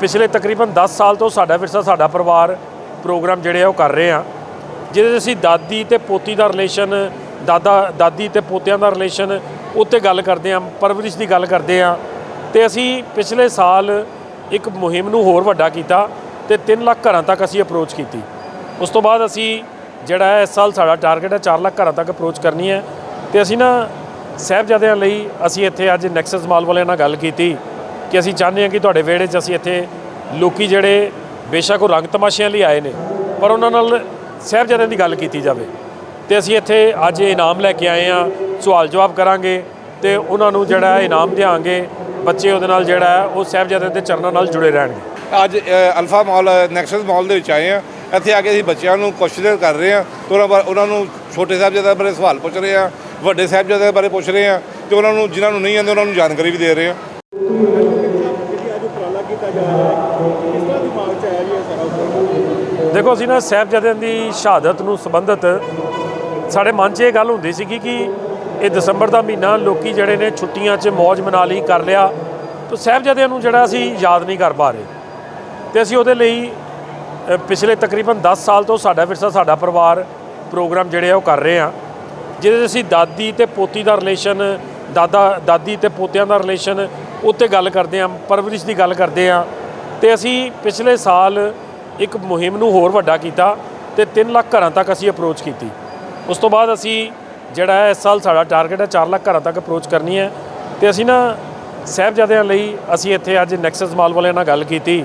ਪਿਛਲੇ ਤਕਰੀਬਨ 10 ਸਾਲ ਤੋਂ ਸਾਡਾ ਵਿਰਸਾ, ਸਾਡਾ ਪਰਿਵਾਰ ਪ੍ਰੋਗਰਾਮ ਜਿਹੜੇ ਆ ਉਹ ਕਰ ਰਹੇ ਆ। ਜਿਹਦੇ 'ਚ ਅਸੀਂ ਦਾਦੀ ਤੇ ਪੋਤੀ ਦਾ ਰਿਲੇਸ਼ਨ ਦਾਦਾ, ਦਾਦੀ ਤੇ ਪੋਤਿਆਂ ਦਾ ਰਿਲੇਸ਼ਨ ਉੱਤੇ ਗੱਲ ਕਰਦੇ ਆ, ਪਰਵਰਿਸ਼ ਦੀ ਗੱਲ ਕਰਦੇ ਆ। ਤੇ ਅਸੀਂ ਪਿਛਲੇ ਸਾਲ ਇੱਕ ਮੁਹਿੰਮ ਨੂੰ ਹੋਰ ਵੱਡਾ ਕੀਤਾ ਤੇ 3 ਲੱਖ ਘਰਾਂ ਤੱਕ ਅਸੀਂ ਅਪਰੋਚ ਕੀਤੀ। ਉਸ ਤੋਂ ਬਾਅਦ ਅਸੀਂ ਜਿਹੜਾ ਹੈ, ਇਸ ਸਾਲ ਸਾਡਾ ਟਾਰਗੇਟ ਹੈ 4 ਲੱਖ ਘਰਾਂ ਤੱਕ ਅਪਰੋਚ ਕਰਨੀ ਹੈ। ਤੇ ਅਸੀਂ ਨਾ ਸਾਹਿਬਜ਼ਾਦਿਆਂ ਲਈ ਅਸੀਂ ਇੱਥੇ ਅੱਜ ਨੈਕਸਸ ਮਾਲ ਵਾਲਿਆਂ ਨਾਲ ਗੱਲ ਕੀਤੀ। ਕਿ ਅਸੀਂ ਚਾਹੁੰਦੇ ਹਾਂ ਕਿ ਤੁਹਾਡੇ ਵਿਹੜੇ 'ਚ ਅਸੀਂ ਇੱਥੇ ਲੋਕੀ ਜਿਹੜੇ ਬੇਸ਼ੱਕ ਉਹ ਰੰਗ ਤਮਾਸ਼ਿਆਂ ਲਈ ਆਏ ਨੇ, ਪਰ ਉਹਨਾਂ ਨਾਲ ਸਾਹਿਬਜ਼ਾਦਿਆਂ ਦੀ ਗੱਲ ਕੀਤੀ ਜਾਵੇ। ਤੇ ਅਸੀਂ ਇੱਥੇ ਅੱਜ ਇਹ ਇਨਾਮ ਲੈ ਕੇ ਆਏ ਆ ਸਵਾਲ ਜਵਾਬ ਕਰਾਂਗੇ ਤੇ ਉਹਨਾਂ ਨੂੰ ਜਿਹੜਾ ਇਨਾਮ ਦਿਆਂਗੇ, ਬੱਚੇ ਉਹਦੇ ਨਾਲ ਜਿਹੜਾ ਹੈ ਉਹ ਸਾਹਿਬਜ਼ਾਦਿਆਂ ਦੇ ਚਰਨਾਂ ਨਾਲ ਜੁੜੇ ਰਹਿਣਗੇ। ਅੱਜ ਅਲਫਾ ਮਾਲ, ਨੈਕਸਸ ਮਾਲ ਦੇ ਵਿੱਚ ਆਏ ਆ ਇੱਥੇ ਆ ਕੇ ਅਸੀਂ ਬੱਚਿਆਂ ਨੂੰ ਕੁਐਸਚਨ ਕਰ ਰਹੇ ਆ ਤੇ ਉਹਨਾਂ ਬਾਰੇ, ਉਹਨਾਂ ਨੂੰ ਛੋਟੇ ਸਾਹਿਬਜ਼ਾਦਿਆਂ ਬਾਰੇ ਸਵਾਲ ਪੁੱਛ ਰਹੇ ਆ ਵੱਡੇ ਸਾਹਿਬਜ਼ਾਦਿਆਂ ਬਾਰੇ ਪੁੱਛ ਰਹੇ ਆ ਤੇ ਉਹਨਾਂ ਨੂੰ, ਜਿਨ੍ਹਾਂ ਨੂੰ ਨਹੀਂ ਆਉਂਦੇ, ਉਹਨਾਂ ਨੂੰ ਜਾਣਕਾਰੀ ਵੀ ਦੇ ਰਹੇ ਆ ਜਿਹੜੀ ਅੱਜ ਉਪਰਾਲਾ ਕੀਤਾ ਜਾ ਰਿਹਾ ਹੈ ਕਿਸ ਤਰ੍ਹਾਂ ਦਿਮਾਗ 'ਚ ਆਇਆ ਜੀ ਇਹ ਸਾਰਾ ਉਪਰਾਲਾ ਦੇਖੋ ਅਸੀਂ ਨਾ ਸਾਹਿਬਜ਼ਾਦਿਆਂ ਦੀ ਸ਼ਹਾਦਤ ਨੂੰ ਸੰਬੰਧਿਤ ਸਾਡੇ ਮਨ 'ਚ ਇਹ ਗੱਲ ਹੁੰਦੀ ਸੀਗੀ ਕਿ ਇਹ ਦਸੰਬਰ ਦਾ ਮਹੀਨਾ ਲੋਕੀ ਜਿਹੜੇ ਨੇ ਛੁੱਟੀਆਂ 'ਚ ਮौज ਮਨਾ ਲਈ ਕਰ ਲਿਆ, ਤਾਂ ਸਾਹਿਬਜ਼ਾਦਿਆਂ ਨੂੰ ਜਿਹੜਾ ਅਸੀਂ ਯਾਦ ਨਹੀਂ ਕਰ ਪਾ ਰਹੇ। ਤੇ ਅਸੀਂ ਉਹਦੇ ਲਈ ਪਿਛਲੇ ਤਕਰੀਬਨ 10 ਸਾਲ ਤੋਂ ਸਾਡਾ ਵਿਰਸਾ ਸਾਡਾ ਪਰਿਵਾਰ ਪ੍ਰੋਗਰਾਮ ਜਿਹੜੇ ਆ ਉਹ ਕਰ ਰਹੇ ਆ ਜਿਹਦੇ 'ਚ ਅਸੀਂ ਦਾਦੀ ਤੇ ਪੋਤੀ ਦਾ ਰਿਲੇਸ਼ਨ ਦਾਦਾ, ਦਾਦੀ ਤੇ ਪੋਤਿਆਂ ਦਾ ਰਿਲੇਸ਼ਨ ਉੱਤੇ ਗੱਲ ਕਰਦੇ ਆ ਪਰਵਰਿਸ਼ ਦੀ ਗੱਲ ਕਰਦੇ ਆ ਤੇ ਅਸੀਂ ਪਿਛਲੇ ਸਾਲ ਇੱਕ ਮੁਹਿੰਮ ਨੂੰ ਹੋਰ ਵੱਡਾ ਕੀਤਾ ਤੇ 3 ਲੱਖ ਘਰਾਂ ਤੱਕ ਅਸੀਂ ਅਪਰੋਚ ਕੀਤੀ। ਉਸ ਤੋਂ ਬਾਅਦ ਅਸੀਂ ਜਿਹੜਾ ਹੈ ਇਸ ਸਾਲ ਸਾਡਾ ਟਾਰਗੇਟ ਹੈ 4 ਲੱਖ ਘਰਾਂ ਤੱਕ ਅਪਰੋਚ ਕਰਨੀ ਹੈ। ਤੇ ਅਸੀਂ ਨਾ ਸਾਹਿਬਜ਼ਾਦਿਆਂ ਲਈ ਅਸੀਂ ਇੱਥੇ ਅੱਜ ਨੈਕਸਸ ਮਾਲ ਵਾਲਿਆਂ ਨਾਲ ਗੱਲ ਕੀਤੀ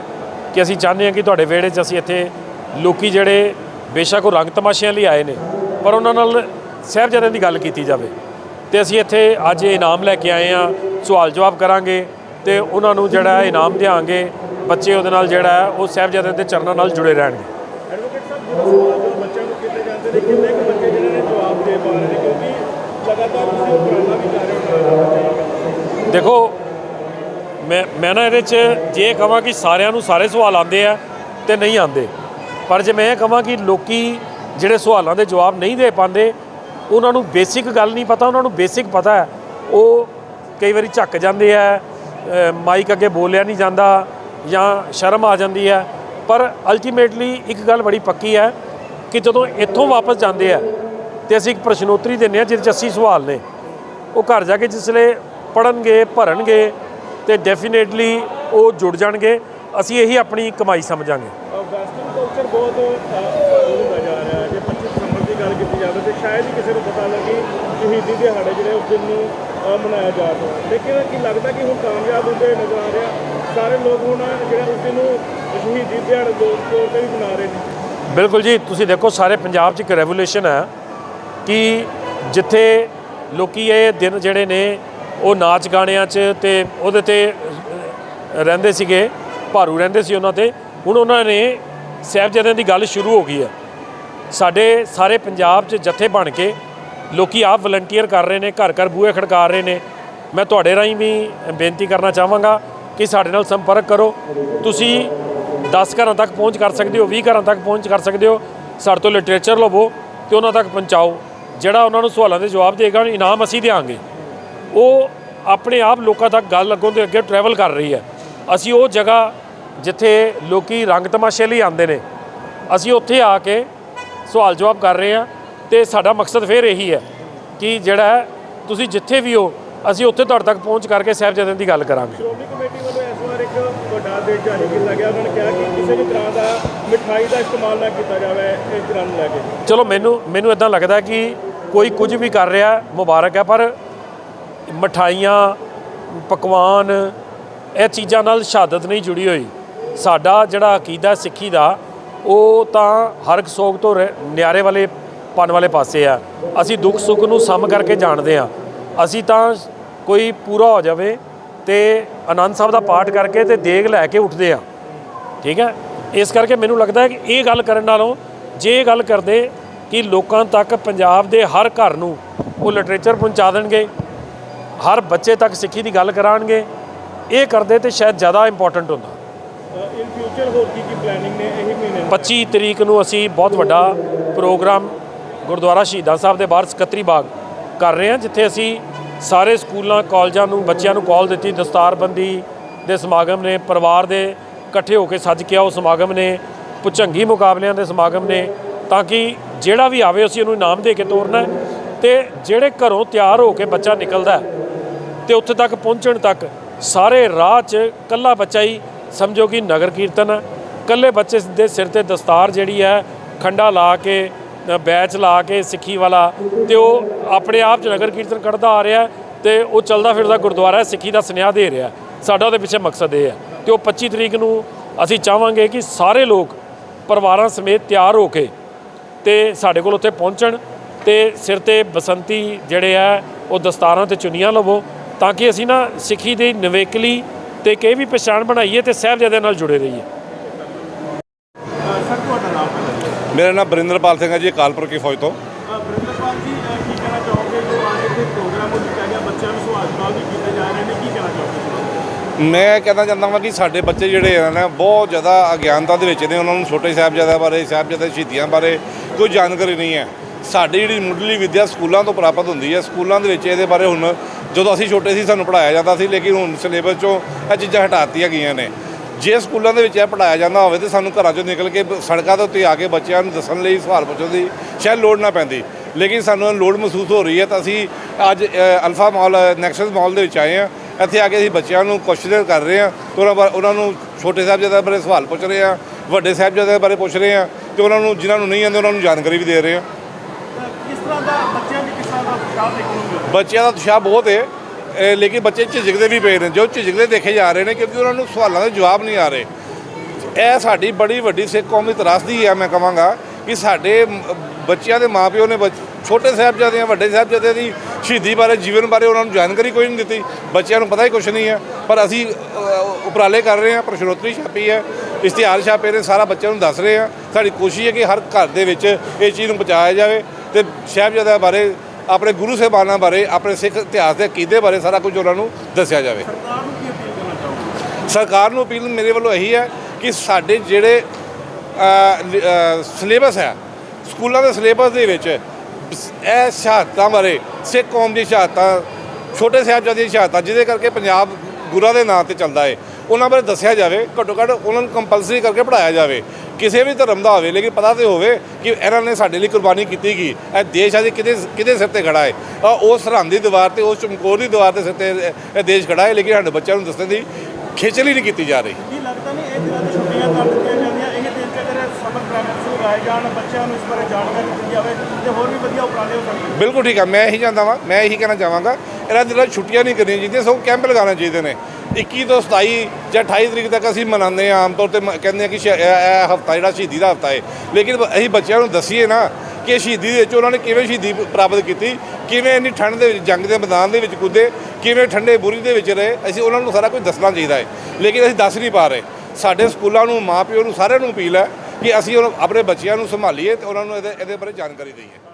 ਕਿ ਅਸੀਂ ਚਾਹੁੰਦੇ ਹਾਂ ਕਿ ਤੁਹਾਡੇ ਵਿਹੜੇ 'ਚ ਅਸੀਂ ਇੱਥੇ ਲੋਕੀ ਜਿਹੜੇ ਬੇਸ਼ੱਕ ਉਹ ਰੰਗ ਤਮਾਸ਼ਿਆਂ ਲਈ ਆਏ ਨੇ, ਪਰ ਉਹਨਾਂ ਨਾਲ ਸਾਹਿਬਜ਼ਾਦਿਆਂ ਦੀ ਗੱਲ ਕੀਤੀ ਜਾਵੇ। ਤੇ ਅਸੀਂ ਇੱਥੇ ਅੱਜ ਇਨਾਮ ਲੈ ਕੇ ਆਏ ਆ ਸਵਾਲ ਜਵਾਬ ਕਰਾਂਗੇ ਤੇ ਉਹਨਾਂ ਨੂੰ ਜਿਹੜਾ ਇਨਾਮ ਦਿਆਂਗੇ ਬੱਚੇ ਉਹਦੇ ਨਾਲ ਜਿਹੜਾ ਉਹ ਸਾਹਿਬਜ਼ਾਦਿਆਂ ਦੇ ਚਰਨਾਂ ਨਾਲ ਜੁੜੇ ਰਹਿਣਗੇ। ਐਡਵੋਕੇਟ ਸਾਹਿਬ ਜਿਹੜੇ ਸਵਾਲ ਜੋ ਬੱਚਿਆਂ ਨੂੰ ਕੀਤੇ ਜਾਂਦੇ ਨੇ ਕਿੰਨੇ ਕੁ ਬੱਚੇ ਜਿਹੜੇ ਨੇ ਜਵਾਬ ਦੇ ਪਾ ਰਹੇ ਨੇ? ਕਿਉਂਕਿ ਲਗਾਤਾਰ ਤੁਸੀਂ ਉਪਰਾਲਾ ਵੀ ਕਰ ਰਹੇ ਹੋ ਨਾਲ ਨਾਲ ਬੱਚਿਆਂ ਨੂੰ ਦੇਖੋ ਮੈਂ ਮੈਂ ਨਾ ਇਹਦੇ 'ਚ ਜੇ ਕਹਾਂ ਕਿ ਸਾਰਿਆਂ ਨੂੰ ਸਾਰੇ ਸਵਾਲ ਆਉਂਦੇ ਆ ਤੇ ਨਹੀਂ ਆਉਂਦੇ। ਪਰ ਜੇ ਮੈਂ ਇਹ ਕਹਾਂ ਕਿ ਲੋਕੀ ਜਿਹੜੇ ਸਵਾਲਾਂ ਦੇ ਜਵਾਬ ਨਹੀਂ ਦੇ ਪਾਉਂਦੇ ਉਹਨਾਂ ਨੂੰ ਬੇਸਿਕ ਗੱਲ ਨਹੀਂ ਪਤਾ, ਉਹਨਾਂ ਨੂੰ ਬੇਸਿਕ ਪਤਾ ਹੈ। ਉਹ ਕਈ ਵਾਰੀ ਝੱਕ ਜਾਂਦੇ ਆ ਮਾਈਕ ਅੱਗੇ ਬੋਲਿਆ ਨਹੀਂ ਜਾਂਦਾ ਜਾਂ ਸ਼ਰਮ ਆ ਜਾਂਦੀ ਹੈ। ਪਰ ਅਲਟੀਮੇਟਲੀ ਇੱਕ ਗੱਲ ਬੜੀ ਪੱਕੀ ਹੈ ਕਿ ਜਦੋਂ ਇੱਥੋਂ ਵਾਪਸ ਜਾਂਦੇ ਆ ਤੇ ਅਸੀਂ ਇੱਕ ਪ੍ਰਸ਼ਨੋਤਰੀ ਦਿੰਦੇ ਆ ਜਿਹਦੇ 'ਚ 80 ਸਵਾਲ ਨੇ। ਉਹ ਘਰ ਜਾ ਕੇ ਜਿਸਲੇ ਪੜਨਗੇ ਭਰਨਗੇ ਤੇ ਡੈਫੀਨੇਟਲੀ ਉਹ ਜੁੜ ਜਾਣਗੇ। ਅਸੀਂ ਇਹੀ ਆਪਣੀ ਕਮਾਈ ਸਮਝਾਂਗੇ। ਵੈਸਟਰਨ ਕਲਚਰ ਬਹੁਤ ਹੁੰਦਾ ਜਾ ਰਿਹਾ ਜੇ 25 ਦਸੰਬਰ ਦੀ ਗੱਲ ਕੀਤੀ ਜਾਵੇ ਸ਼ਾਇਦ ਹੀ ਕਿਸੇ ਨੂੰ ਪਤਾ ਲੱਗੇ ਸ਼ਹੀਦੀ ਦਿਹਾੜੇ ਜਿਹੜੇ ਉਸ ਦਿਨ ਨੂੰ ਅ, ਮਨਾਇਆ ਜਾ ਰਿਹਾ। ਲੇਕਿਨ ਕੀ ਲੱਗਦਾ ਕਿ ਹੁਣ ਕਾਮਯਾਬ ਹੁੰਦੇ ਨਜ਼ਰ ਆ ਰਿਹਾ ਸਾਰੇ ਲੋਕ ਹੁਣ ਜਿਹੜਾ ਉਸ ਦਿਨ ਨੂੰ ਸ਼ਹੀਦੀ ਦਿਹਾੜੇ ਦੇ ਤੌਰ ਤੇ ਵੀ ਮਨਾ ਰਹੇ ਨੇ। ਬਿਲਕੁਲ ਜੀ ਤੁਸੀਂ ਦੇਖੋ ਸਾਰੇ ਪੰਜਾਬ 'ਚ ਇੱਕ ਰੈਵੋਲੂਸ਼ਨ ਹੈ ਕਿ ਜਿੱਥੇ ਲੋਕੀ ਇਹ ਦਿਨ ਜਿਹੜੇ ਨੇ ਉਹ ਨਾਚ ਗਾਣਿਆਂ 'ਚ ਤੇ ਉਹਦੇ ਤੇ ਅ, ਰਹਿੰਦੇ ਸੀਗੇ ਭਾਰੂ ਰਹਿੰਦੇ ਸੀ ਉਹਨਾਂ ਤੇ। ਹੁਣ ਉਹਨਾਂ ਨੇ ਸਾਹਿਬਜ਼ਾਦਿਆਂ ਦੀ ਗੱਲ ਸ਼ੁਰੂ ਹੋ ਗਈ ਹੈ। ਸਾਡੇ ਸਾਰੇ ਪੰਜਾਬ 'ਚ ਜਥੇ ਬਣ ਕੇ ਲੋਕੀ ਆਪ ਵਲੰਟੀਅਰ ਕਰ ਰਹੇ ਨੇ ਘਰ ਘਰ ਬੂਹੇ ਖੜਕਾ ਰਹੇ ਨੇ। ਮੈਂ ਤੁਹਾਡੇ ਰਾਹੀਂ ਵੀ ਬੇਨਤੀ ਕਰਨਾ ਚਾਹਾਂਗਾ ਕਿ ਸਾਡੇ ਨਾਲ ਸੰਪਰਕ ਕਰੋ। ਤੁਸੀਂ 10 ਘਰਾਂ ਤੱਕ ਪਹੁੰਚ ਕਰ ਸਕਦੇ ਹੋ 20 ਘਰਾਂ ਤੱਕ ਪਹੁੰਚ ਕਰ ਸਕਦੇ ਹੋ। ਸਾਡੇ ਤੋਂ ਲਿਟਰੇਚਰ ਲਵੋ ਤੇ ਉਹਨਾਂ ਤੱਕ ਪਹੁੰਚਾਓ। ਜਿਹੜਾ ਉਹਨਾਂ ਨੂੰ ਸਵਾਲਾਂ ਦੇ ਜਵਾਬ ਦੇਗਾ ਉਹਨੂੰ ਇਨਾਮ ਅਸੀਂ ਦੇਵਾਂਗੇ ਉਹ ਆਪਣੇ ਆਪ ਲੋਕਾਂ ਤੱਕ ਗੱਲ ਅੱਗੋਂ ਦੇ ਅੱਗੇ ਟਰੈਵਲ ਕਰ ਰਹੀ ਹੈ। ਅਸੀਂ ਉਹ ਜਗ੍ਹਾ ਜਿੱਥੇ ਲੋਕੀ ਰੰਗ ਤਮਾਸ਼ੇ ਲਈ ਆਉਂਦੇ ਨੇ, ਅਸੀਂ ਉੱਥੇ ਆ ਕੇ ਸਵਾਲ ਜਵਾਬ ਕਰ ਰਹੇ ਹਾਂ ਤੇ ਸਾਡਾ ਮਕਸਦ ਫਿਰ ਇਹੀ ਹੈ ਕਿ ਜਿਹੜਾ ਤੁਸੀਂ ਜਿੱਥੇ ਵੀ ਹੋ ਅਸੀਂ ਉੱਥੇ ਤੁਹਾਡੇ ਤੱਕ ਪਹੁੰਚ ਕਰਕੇ ਸਾਹਿਬਜ਼ਾਦਿਆਂ ਦੀ ਗੱਲ ਕਰਾਂਗੇ। ਸ਼੍ਰੋਮਣੀ ਕਮੇਟੀ ਵੱਲੋਂ ਇਸ ਵਾਰ ਇੱਕ ਵੱਡਾ ਆਦੇਸ਼ ਜਾਰੀ ਕੀਤਾ ਗਿਆ। ਉਹਨਾਂ ਨੇ ਕਿਹਾ ਕਿ ਕਿਸੇ ਵੀ ਤਰ੍ਹਾਂ ਦਾ ਮਿਠਾਈ ਦਾ ਇਸਤੇਮਾਲ ਨਾ ਕੀਤਾ ਜਾਵੇ ਇਸ ਦਿਨਾਂ ਨੂੰ ਲੈ ਕੇ। ਚਲੋ ਮੈਨੂੰ ਮੈਨੂੰ ਇਦਾਂ ਲੱਗਦਾ ਕਿ ਕੋਈ ਕੁਝ ਵੀ ਕਰ ਰਿਹਾ ਮੁਬਾਰਕ ਹੈ ਪਰ ਮਠਾਈਆਂ ਪਕਵਾਨ ਇਹ ਚੀਜ਼ਾਂ ਨਾਲ ਸ਼ਹਾਦਤ ਨਹੀਂ ਜੁੜੀ ਹੋਈ। ਸਾਡਾ ਜਿਹੜਾ ਅਕੀਦਾ ਸਿੱਖੀ ਦਾ ਉਹ ਤਾਂ ਹਰ ਇੱਕ ਸੋਗ ਤੋਂ ਰਹਿ- ਨਿਆਰੇ ਵਾਲੇ ਪਨ ਵਾਲੇ ਪਾਸੇ ਆ। ਅਸੀਂ ਦੁੱਖ ਸੁੱਖ ਨੂੰ ਸਮ ਕਰਕੇ ਜਾਣਦੇ ਆ ਅਸੀਂ ਤਾਂ ਕੋਈ ਪੂਰਾ ਹੋ ਜਾਵੇ ਤੇ ਆਨੰਦ ਸਾਹਿਬ ਦਾ ਪਾਠ ਕਰਕੇ ਤੇ ਦੇਗ ਲੈ ਕੇ ਉੱਠਦੇ ਆ ਠੀਕ ਹੈ? ਇਸ ਕਰਕੇ ਮੈਨੂੰ ਲੱਗਦਾ ਹੈ ਕਿ ਇਹ ਗੱਲ ਕਰਨ ਨਾਲੋਂ ਜੇ ਇਹ ਗੱਲ ਕਰਦੇ ਕਿ ਲੋਕਾਂ ਤੱਕ ਪੰਜਾਬ ਦੇ ਹਰ ਘਰ ਨੂੰ ਉਹ ਲਿਟਰੇਚਰ ਪਹੁੰਚਾ ਦੇਣਗੇ, ਹਰ ਬੱਚੇ ਤੱਕ ਸਿੱਖੀ ਦੀ ਗੱਲ ਕਰਾਣਗੇ ਇਹ ਕਰਦੇ ਤੇ ਸ਼ਾਇਦ ਜ਼ਿਆਦਾ ਇੰਪੋਰਟੈਂਟ ਹੁੰਦਾ। ਫਿਊਚਰ ਹੋਰ ਕੀ ਕੀ ਪਲੈਨਿੰਗ ਨੇ ਇਹ ਮਹੀਨੇ 25 ਤਰੀਕ ਨੂੰ ਅਸੀਂ ਬਹੁਤ ਵੱਡਾ ਪ੍ਰੋਗਰਾਮ ਗੁਰਦੁਆਰਾ ਸ਼ਹੀਦਾਂ ਸਾਹਿਬ ਦੇ ਬਾਹਰ ਸਕੱਤਰੀ ਬਾਗ ਕਰ ਰਹੇ ਹਾਂ, ਜਿੱਥੇ ਅਸੀਂ ਸਾਰੇ ਸਕੂਲਾਂ, ਕਾਲਜਾਂ ਨੂੰ, ਬੱਚਿਆਂ ਨੂੰ ਕਾਲ ਦਿੱਤੀ, ਦਸਤਾਰਬੰਦੀ ਦੇ ਸਮਾਗਮ ਨੇ, ਪਰਿਵਾਰ ਦੇ ਇਕੱਠੇ ਹੋ ਕੇ ਸੱਜ ਕੇ ਆਓ, ਸਮਾਗਮ ਨੇ, ਪੁਚੰਗੀ ਮੁਕਾਬਲਿਆਂ ਦੇ ਸਮਾਗਮ ਨੇ, ਤਾਂ ਕਿ ਜਿਹੜਾ ਵੀ ਆਵੇ ਅਸੀਂ ਉਹਨੂੰ ਇਨਾਮ ਦੇ ਕੇ ਤੋਰਨਾ ਹੈ ਤੇ ਜਿਹੜੇ ਘਰੋਂ ਤਿਆਰ ਹੋ ਕੇ ਬੱਚਾ ਨਿਕਲਦਾ ਹੈ ਤੇ ਉੱਥੇ ਤੱਕ ਪਹੁੰਚਣ ਤੱਕ ਸਾਰੇ ਰਾਹ 'ਚ ਕੱਲਾ ਬੱਚਾ ਹੀ ਸਮਝੋ ਕਿ ਨਗਰ ਕੀਰਤਨ ਹੈ ਕੱਲੇ ਬੱਚੇ ਦੇ ਸਿਰ ਤੇ ਦਸਤਾਰ ਜਿਹੜੀ ਹੈ, ਖੰਡਾ ਲਾ ਕੇ ਬੈਚ ਲਾ ਕੇ ਸਿੱਖੀ ਵਾਲਾ, ਤੇ ਉਹ ਆਪਣੇ ਆਪ 'ਚ ਨਗਰ ਕੀਰਤਨ ਕੱਢਦਾ ਆ ਰਿਹਾ ਹੈ ਤੇ ਉਹ ਚੱਲਦਾ ਫਿਰਦਾ ਗੁਰਦੁਆਰਾ ਸਿੱਖੀ ਦਾ ਸੁਨੇਹਾ ਦੇ ਰਿਹਾ ਸਾਡਾ ਉਹਦੇ ਪਿੱਛੇ ਮਕਸਦ ਇਹ ਹੈ ਤੇ ਉਹ 25 ਤਰੀਕ ਨੂੰ ਅਸੀਂ ਚਾਹਾਂਗੇ ਕਿ ਸਾਰੇ ਲੋਕ ਪਰਿਵਾਰਾਂ ਸਮੇਤ ਤਿਆਰ ਹੋ ਕੇ ਤੇ ਸਾਡੇ ਕੋਲ ਉੱਥੇ ਪਹੁੰਚਣ ਤੇ ਸਿਰ ਤੇ ਬਸੰਤੀ ਜਿਹੜੇ ਆ ਉਹ ਦਸਤਾਰਾਂ ਤੇ ਚੁੰਨੀਆਂ ਲਵੋ ਤਾਂ ਕਿ ਅਸੀਂ ਨਾ ਸਿੱਖੀ ਦੀ ਨਵੇਕਲੀ ਤੇ ਕਈ ਵੀ ਪਛਾਣ ਬਣਾਈਏ ਤੇ ਸਾਹਿਬਜ਼ਾਦਿਆਂ ਨਾਲ ਜੁੜੇ ਰਹੀਏ। ਸਰ ਤੁਹਾਡਾ ਨਾਮ ਹੈ? ਮੇਰਾ ਨਾਮ ਬਰਿੰਦਰਪਾਲ ਸਿੰਘ ਹੈ ਜੀ ਕਾਲਪੁਰ ਕੀ ਫੌਜ ਤੋਂ। ਬ੍ਰਿੰਦਰਪਾਲ ਜੀ ਕੀ ਕਹਿਣਾ ਚਾਹੋਗੇ? ਜੋ ਅੱਜ ਇੱਥੇ ਪ੍ਰੋਗਰਾਮ ਹੋ ਚੁੱਕਾ ਗਿਆ ਬੱਚਿਆਂ ਨੂੰ ਨਾਲ ਵੀ ਕੀਤੇ ਜਾ ਰਹੇ ਨੇ ਕੀ ਕਹਿਣਾ ਚਾਹੋਗੇ? ਮੈਂ ਕਹਿਣਾ ਚਾਹੁੰਦਾ ਹਾਂ ਕਿ ਸਾਡੇ ਬੱਚੇ ਜਿਹੜੇ ਹਨ ਨਾ ਬਹੁਤ ਜ਼ਿਆਦਾ ਅਗਿਆਨਤਾ ਦੇ ਵਿੱਚ ਨੇ ਉਹਨਾਂ ਨੂੰ ਛੋਟੇ ਸਾਹਿਬਜ਼ਾਦਿਆਂ ਬਾਰੇ ਸਾਹਿਬਜ਼ਾਦੇ ਸ਼ਹੀਦੀਆਂ ਬਾਰੇ ਕੋਈ ਜਾਣਕਾਰੀ ਨਹੀਂ ਹੈ। ਸਾਡੀ ਜਿਹੜੀ ਮੁੱਢਲੀ ਵਿੱਦਿਆ ਸਕੂਲਾਂ ਤੋਂ ਪ੍ਰਾਪਤ ਹੁੰਦੀ ਹੈ ਸਕੂਲਾਂ ਦੇ ਵਿੱਚ ਇਹਦੇ ਬਾਰੇ ਹੁਣ ਜਦੋਂ ਅਸੀਂ ਛੋਟੇ ਸੀ ਸਾਨੂੰ ਪੜਾਇਆ ਜਾਂਦਾ ਸੀ, ਲੇਕਿਨ ਹੁਣ ਸਿਲੇਬਸ ਚੋਂ ਇਹ ਚੀਜ਼ਾਂ ਹਟਾਤੀਆਂ ਗਈਆਂ ਨੇ। ਜੇ ਸਕੂਲਾਂ ਦੇ ਵਿੱਚ ਇਹ ਪੜਾਇਆ ਜਾਂਦਾ ਹੋਵੇ ਤੇ ਸਾਨੂੰ ਘਰਾਂ ਚੋਂ ਨਿਕਲ ਕੇ ਸੜਕਾਂ ਦੇ ਉੱਤੇ ਆ ਕੇ ਬੱਚਿਆਂ ਨੂੰ ਦੱਸਣ ਲਈ ਸਵਾਲ ਪੁੱਛਣ ਦੀ ਸ਼ਾਇਦ ਲੋੜ ਨਾ ਪੈਂਦੀ। ਲੇਕਿਨ ਸਾਨੂੰ ਲੋੜ ਮਹਿਸੂਸ ਹੋ ਰਹੀ ਹੈ ਤਾਂ ਅਸੀਂ ਅੱਜ ਅਲਫਾ ਮਾਲ, ਨੈਕਸਸ ਮਾਲ ਦੇ ਵਿੱਚ ਆਏ ਹਾਂ। ਇੱਥੇ ਆ ਕੇ ਅਸੀਂ ਬੱਚਿਆਂ ਨੂੰ ਕੁਐਸਚਨ ਕਰ ਰਹੇ ਹਾਂ ਤੇ ਉਹਨਾਂ ਬਾਰੇ ਉਹਨਾਂ ਨੂੰ ਛੋਟੇ ਸਾਹਿਬਜ਼ਾਦਿਆਂ ਬਾਰੇ ਸਵਾਲ ਪੁੱਛ ਰਹੇ ਹਾਂ, ਵੱਡੇ ਸਾਹਿਬਜ਼ਾਦਿਆਂ ਬਾਰੇ ਪੁੱਛ ਰਹੇ ਹਾਂ ਤੇ ਉਹਨਾਂ ਨੂੰ ਜਿਨ੍ਹਾਂ ਨੂੰ ਨਹੀਂ ਆਉਂਦੇ, ਉਹਨਾਂ ਨੂੰ ਜਾਣਕਾਰੀ ਵੀ ਦੇ ਰਹੇ ਹਾਂ। ਕਿਸ ਤਰ੍ਹਾਂ ਦਾ ਬੱਚਿਆਂ ਦਾ ਉਤਸ਼ਾਹ ਬਹੁਤ ਹੈ ਲੇਕਿਨ ਬੱਚੇ ਝਿਜਕਦੇ ਵੀ ਪਏ ਨੇ। ਜੋ ਝਿਜਕਦੇ ਦੇਖੇ ਜਾ ਰਹੇ ਨੇ ਕਿਉਂਕਿ ਉਹਨਾਂ ਨੂੰ ਸਵਾਲਾਂ ਦੇ ਜਵਾਬ ਨਹੀਂ ਆ ਰਹੇ। ਇਹ ਸਾਡੀ ਬੜੀ ਵੱਡੀ ਸਿੱਖ ਕੌਮੀ ਤਰਾਸਦੀ ਹੈ ਮੈਂ ਕਹਾਂਗਾ ਕਿ ਸਾਡੇ ਬੱਚਿਆਂ ਦੇ ਮਾਪਿਓ ਨੇ ਬੱਚ- ਛੋਟੇ ਸਾਹਿਬਜ਼ਾਦਿਆਂ, ਵੱਡੇ ਸਾਹਿਬਜ਼ਾਦਿਆਂ ਦੀ ਸ਼ਹੀਦੀ ਬਾਰੇ, ਜੀਵਨ ਬਾਰੇ ਉਹਨਾਂ ਨੂੰ ਜਾਣਕਾਰੀ ਕੋਈ ਨਹੀਂ ਦਿੱਤੀ। ਬੱਚਿਆਂ ਨੂੰ ਪਤਾ ਹੀ ਕੁਝ ਨਹੀਂ ਹੈ ਪਰ ਅਸੀਂ ਉਪਰਾਲੇ ਕਰ ਰਹੇ ਹਾਂ, ਪ੍ਰਸ਼ਨੋਤਰੀ ਛਾਪੀ ਹੈ, ਇਸ਼ਤਿਹਾਰ ਛਾਪੇ ਨੇ, ਸਾਰਾ ਬੱਚਿਆਂ ਨੂੰ ਦੱਸ ਰਹੇ ਹਾਂ। ਸਾਡੀ ਕੋਸ਼ਿਸ਼ ਹੈ ਕਿ ਹਰ ਘਰ ਦੇ ਵਿੱਚ ਇਹ ਚੀਜ਼ ਨੂੰ ਬਚਾਇਆ ਜਾਵੇ ਤੇ ਸਾਹਿਬਜ਼ਾਦਿਆਂ ਬਾਰੇ ਆਪਣੇ ਗੁਰੂ ਸਾਹਿਬਾਨਾਂ ਬਾਰੇ ਆਪਣੇ ਸਿੱਖ ਇਤਿਹਾਸ ਦੇ ਅਕੀਦੇ ਬਾਰੇ ਸਾਰਾ ਕੁਝ ਉਹਨਾਂ ਨੂੰ ਦੱਸਿਆ ਜਾਵੇ। ਸਰਕਾਰ ਨੂੰ ਕੀ ਅਪੀਲ ਕਰਨਾ ਚਾਹੋਗੇ? ਸਰਕਾਰ ਨੂੰ ਅਪੀਲ ਮੇਰੇ ਵੱਲੋਂ ਇਹੀ ਹੈ ਕਿ ਸਾਡੇ ਜਿਹੜੇ ਸਿਲੇਬਸ ਹੈ ਸਕੂਲਾਂ ਦੇ ਸਿਲੇਬਸ ਦੇ ਵਿੱਚ ਇਹ ਸ਼ਹਾਦਤਾਂ ਬਾਰੇ ਸਿੱਖ ਕੌਮ ਦੀ ਸ਼ਹਾਦਤਾਂ ਛੋਟੇ ਸਾਹਿਬਜ਼ਾਦੇ ਦੀ ਸ਼ਹਾਦਤਾਂ ਜਿਹਦੇ ਕਰਕੇ ਪੰਜਾਬ ਗੁਰਾਂ ਦੇ ਨਾਂ ਤੇ ਚੱਲਦਾ ਹੈ ਉਹਨਾਂ ਬਾਰੇ ਦੱਸਿਆ ਜਾਵੇ ਘੱਟੋ ਘੱਟ ਉਹਨਾਂ ਨੂੰ ਕੰਪਲਸਰੀ ਕਰਕੇ ਪੜਾਇਆ ਜਾਵੇ। ਕਿਸੇ ਵੀ ਧਰਮ ਦਾ ਹੋਵੇ ਲੇਕਿਨ ਪਤਾ ਤੇ ਹੋਵੇ ਕਿ ਇਹਨਾਂ ਨੇ ਸਾਡੇ ਲਈ ਕੁਰਬਾਨੀ ਕੀਤੀ ਗਈ ਇਹ ਦੇਸ਼ ਅੱਜ ਕਿਹਦੇ ਕਿਹਦੇ ਸਿਰ ਤੇ ਖੜਾ ਹੈ? ਉਸ ਸਰਹੰਦ ਦੀ ਦੀਵਾਰ ਤੇ ਉਸ ਚਮਕੌਰ ਦੀ ਦੀਵਾਰ ਦੇ ਸਿਰ ਤੇ ਇਹ- ਦੇਸ਼ ਖੜਾ ਹੈ ਲੇਕਿਨ ਸਾਡੇ ਬੱਚਿਆਂ ਨੂੰ ਦੱਸਣ ਦੀ ਖੇਚਲ ਨਹੀਂ ਕੀਤੀ ਜਾ ਰਹੀ। ਕੀ ਲੱਗਦਾ ਨਹੀਂ ਇਹ ਦੀ ਛੁੱਟੀਆਂ ਕਰ ਦਿੱਤੀਆਂ ਜਾਂਦੀਆਂ ਇਹ ਦਿਨ ਚ ਅਗਰ ਸਮਰ ਕੈਂਪ ਲਗਾਏ ਜਾਣ ਬੱਚਿਆਂ ਨੂੰ ਇਸ ਬਾਰੇ ਜਾਣਕਾਰੀ ਦਿੱਤੀ ਜਾਵੇ ਤੇ ਹੋਰ ਵੀ ਵਧੀਆ ਉਪਰਾਲੇ ਹੋ ਸਕਦੇ ਬਿਲਕੁਲ ਠੀਕ ਆ ਮੈਂ ਇਹੀ ਚਾਹੁੰਦਾ ਵਾਂ ਮੈਂ ਇਹੀ ਕਹਿਣਾ ਚਾਹਾਂਗਾ ਇਹਨਾਂ ਦਿਨਾਂ ਛੁੱਟੀਆਂ ਨਹੀਂ ਕਰਨੀਆਂ ਚਾਹੀਦੀਆਂ ਸਗੋਂ ਕੈਂਪ ਲਗਾਉਣੇ ਚਾਹੀਦੇ ਨੇ। 21 ਤੋਂ 27 ਜਾਂ 28 ਤਰੀਕ ਤੱਕ ਅਸੀਂ ਮਨਾਉਂਦੇ ਹਾਂ, ਆਮ ਤੌਰ ਤੇ ਮ- ਕਹਿੰਦੇ ਆ ਕਿ ਸ਼ਾ- ਇਹ ਹਫਤਾ ਜਿਹੜਾ ਸ਼ਹੀਦੀ ਦਾ ਹਫਤਾ ਹੈ ਲੇਕਿਨ ਅਸੀਂ ਬੱਚਿਆਂ ਨੂੰ ਦੱਸੀਏ ਨਾ ਕਿ ਸ਼ਹੀਦੀ ਦੇ ਵਿੱਚ ਉਹਨਾਂ ਨੇ ਕਿਵੇਂ ਸ਼ਹੀਦੀ ਪ੍ਰਾਪਤ ਕੀਤੀ, ਕਿਵੇਂ ਇੰਨੀ ਠੰਡ ਦੇ ਵਿੱਚ, ਜੰਗ ਦੇ ਮੈਦਾਨ ਦੇ ਵਿੱਚ ਕੁੱਦੇ, ਕਿਵੇਂ ਠੰਡੇ ਬੁਰੀ ਦੇ ਵਿੱਚ ਰਹੇ, ਅਸੀਂ ਉਹਨਾਂ ਨੂੰ ਸਾਰਾ ਕੁਝ ਦੱਸਣਾ ਚਾਹੀਦਾ ਹੈ ਲੇਕਿਨ ਅਸੀਂ ਦੱਸ ਨਹੀਂ ਪਾ ਰਹੇ। ਸਾਡੇ ਸਕੂਲਾਂ ਨੂੰ, ਮਾਪਿਓ ਨੂੰ ਸਾਰਿਆਂ ਨੂੰ ਅਪੀਲ ਹੈ ਕਿ ਅਸੀਂ ਉਹਨਾਂ- ਆਪਣੇ ਬੱਚਿਆਂ ਨੂੰ ਸੰਭਾਲੀਏ ਤੇ ਉਹਨਾਂ ਨੂੰ ਇਹਦੇ ਇਹਦੇ ਬਾਰੇ ਜਾਣਕਾਰੀ ਦਈਏ।